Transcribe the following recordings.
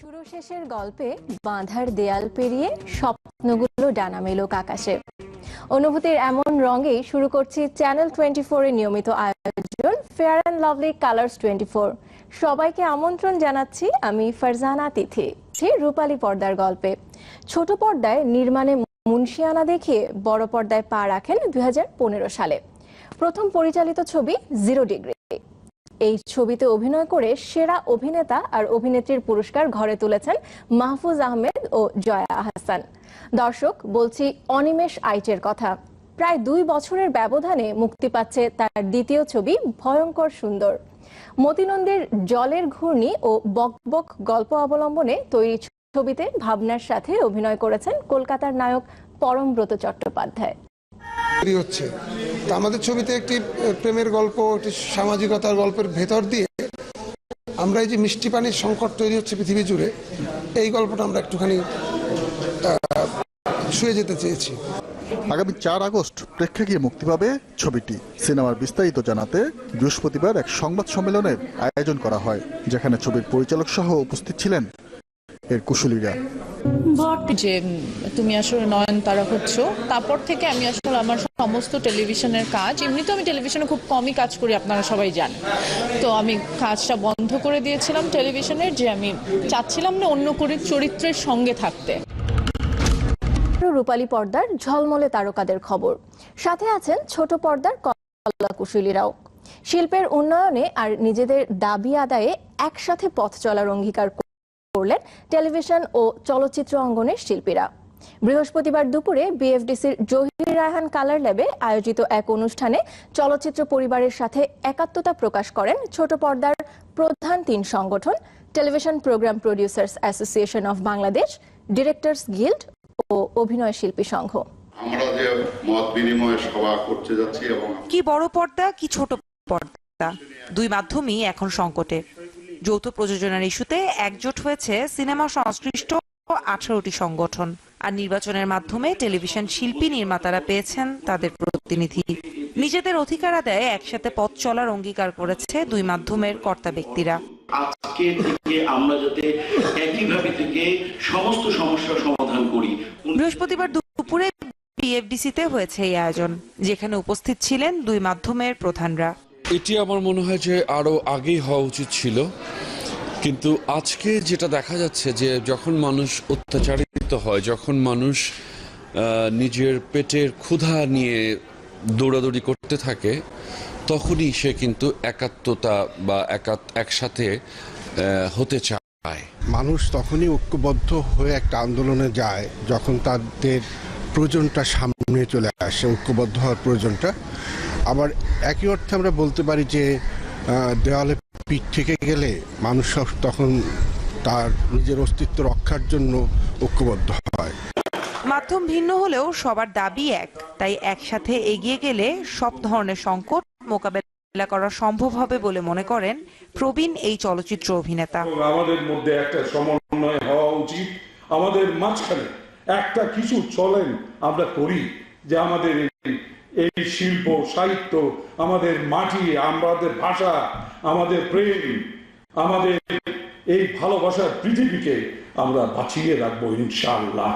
শুরু শেষের গল্পে বাঁধার দেয়াল পেরিয়ে স্বপ্নগুলো ডানা মেলুক আকাশে অনুভূতির এমন রঙেই শুরু করছি চ্যানেল টোয়েন্টি এর নিয়মিত আয়োজন Fair and Lovely Colours twenty four সবাইকে আমন্ত্রণ জানাচ্ছি আমি ফারজানা তিথি রূপালী পর্দার গল্পে। ছোট পর্দায় নির্মাণে মুন্সিয়ানা দেখিয়ে বড় পর্দায় পা রাখেন দুই হাজার পনেরো সালে। প্রথম পরিচালিত ছবি জিরো ডিগ্রি এই ছবিতে অভিনয় করে সেরা অভিনেতা আর অভিনেত্রীর পুরস্কার ঘরে তুলেছেন মাহফুজ আহমেদ ও জয়া আহসান দর্শক, বলছি অনিমেষ আইটের কথা। প্রায় দুই বছরের ব্যবধানে মুক্তি পাচ্ছে তার দ্বিতীয় ছবি ভয়ঙ্কর সুন্দর। মতিনন্দের জলের ঘূর্ণি ও বকবক গল্প অবলম্বনে তৈরি ছবিতে ভাবনার সাথে অভিনয় করেছেন কলকাতার নায়ক পরমব্রত চট্টোপাধ্যায়। তো আমাদের ছবিতে একটি প্রেমের গল্প, একটি সামাজিকতার গল্পের ভেতর দিয়ে আমরা এই যে মিষ্টি পানির সংকট তৈরি হচ্ছে পৃথিবী জুড়ে, এই গল্পটা আমরা একটুখানি শুয়ে যেতে চেয়েছি। আগামী চার আগস্ট প্রেক্ষাগৃহে মুক্তি পাবে ছবিটি। সিনেমার বিস্তারিত জানাতে বৃহস্পতিবার এক সংবাদ সম্মেলনের আয়োজন করা হয়, যেখানে ছবির পরিচালক সহ উপস্থিত ছিলেন এর কুশলীরা। যে তুমি আসলে নয়নতারা হচ্ছ, তারপর থেকে আমি আসলে আমার সমস্ত টেলিভিশনের কাজ এমনিতে আমি টেলিভিশনে খুব কমই কাজ করি, আপনারা সবাই জানেন। তো আমি কাজটা বন্ধ করে দিয়েছিলাম টেলিভিশনের যে আমি চাচ্ছিলাম না অন্য করে চরিত্রের সঙ্গে থাকতে। রূপালী পর্দার ঝলমলে তারকাদের খবর। সাথে আছেন ছোট পর্দার কলা কুশলীরাও শিল্পের উন্নয়নে আর নিজেদের দাবি আদায়ে একসাথে পথ চলার অঙ্গীকার করলেন টেলিভিশন ও চলচ্চিত্র অঙ্গনের শিল্পীরা। বৃহস্পতিবার দুপুরে বিএফডিসির জহির রায়হান কালার ল্যাবে আয়োজিত এক অনুষ্ঠানে চলচ্চিত্র পরিবারের সাথে একাত্মতা প্রকাশ করেন ছোট পর্দার প্রধান তিন সংগঠন television programme producers association of Bangladesh directors guild ও অভিনয় শিল্পী সংঘ। আমরা যে মত বিনিময় সভা করতে যাচ্ছি এবং কি বড় পর্দা কি ছোট পর্দা। দুই মাধ্যমই এখন সংকটে যৌথ প্রযোজনার ইস্যুতে একজোট হয়েছে সিনেমা সংশ্লিষ্ট আঠারোটি সংগঠন। আর নির্বাচনের মাধ্যমে টেলিভিশন শিল্পী নির্মাতারা পেয়েছেন তাদের প্রতিনিধি। নিজেদের অধিকার আদায়ে একসাথে পথ চলার অঙ্গীকার করেছে দুই মাধ্যমের কর্তা ব্যক্তিরা। আজকে থেকে আমরা যাতে একইভাবে থেকে সমস্ত সমস্যার সমাধান করি বৃহস্পতিবার দুপুরে বিএফডিসিতে হয়েছে এই আয়োজন যেখানে উপস্থিত ছিলেন দুই মাধ্যমের প্রধানরা। এটি আমার মনে হয় যে আরও আগেই হওয়া উচিত ছিল। কিন্তু আজকে যেটা দেখা যাচ্ছে যে যখন মানুষ অত্যাচারিত হয়, যখন মানুষ নিজের পেটের ক্ষুধা নিয়ে দৌড়াদৌড়ি করতে থাকে, তখনই সে কিন্তু একাত্মতা বা একাত, একসাথে হতে চায়। মানুষ তখনই ঐক্যবদ্ধ হয়ে একটা আন্দোলনে যায় যখন তাদের প্রয়োজনটা সামনে চলে আসে, ঐক্যবদ্ধ হওয়ার প্রয়োজনটা। আবার একই অর্থে আমরা বলতে পারি যে দেওয়ালে পিঠ থেকে গেলে মানুষ সব তখন তার নিজের অস্তিত্ব রক্ষার জন্য ঐক্যবদ্ধ হয়। মাধ্যম ভিন্ন হলেও সবার দাবি এক। তাই একসাথে এগিয়ে গেলে সব ধরনের সংকট মোকাবেলা করা সম্ভব হবে বলে মনে করেন প্রবীণ এই চলচ্চিত্র অভিনেতা। আমাদের মধ্যে একটা সমন্বয় হওয়া উচিত। আমাদের মাঝখানে একটা কিছু চলেন আমরা করি যে আমাদের এই- শিল্প সাহিত্য আমাদের মাটি আমাদের ভাষা আমাদের প্রেম আমাদের এই ভালোবাসার পৃথিবীকে আমরা বাঁচিয়ে রাখব ইনশাআল্লাহ।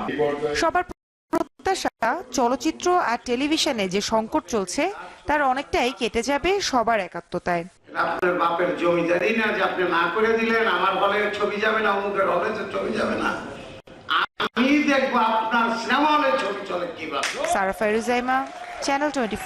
সবার প্রত্যাশা চলচ্চিত্র আর টেলিভিশনে যে সংকট চলছে তার অনেকটাই কেটে যাবে সবার একাত্মতায়। আপনার বাপের জমিদারি না যে আপনি না করে দিলেন আমার হলে ছবি যাবে না অমুকের হলে ছবি যাবে না। আমি দেখব আপনার সিনেমা হলে ছবি চলে কীভাবে? সারা ফাইরুজাইমা চ্যানেল টোয়েন্টি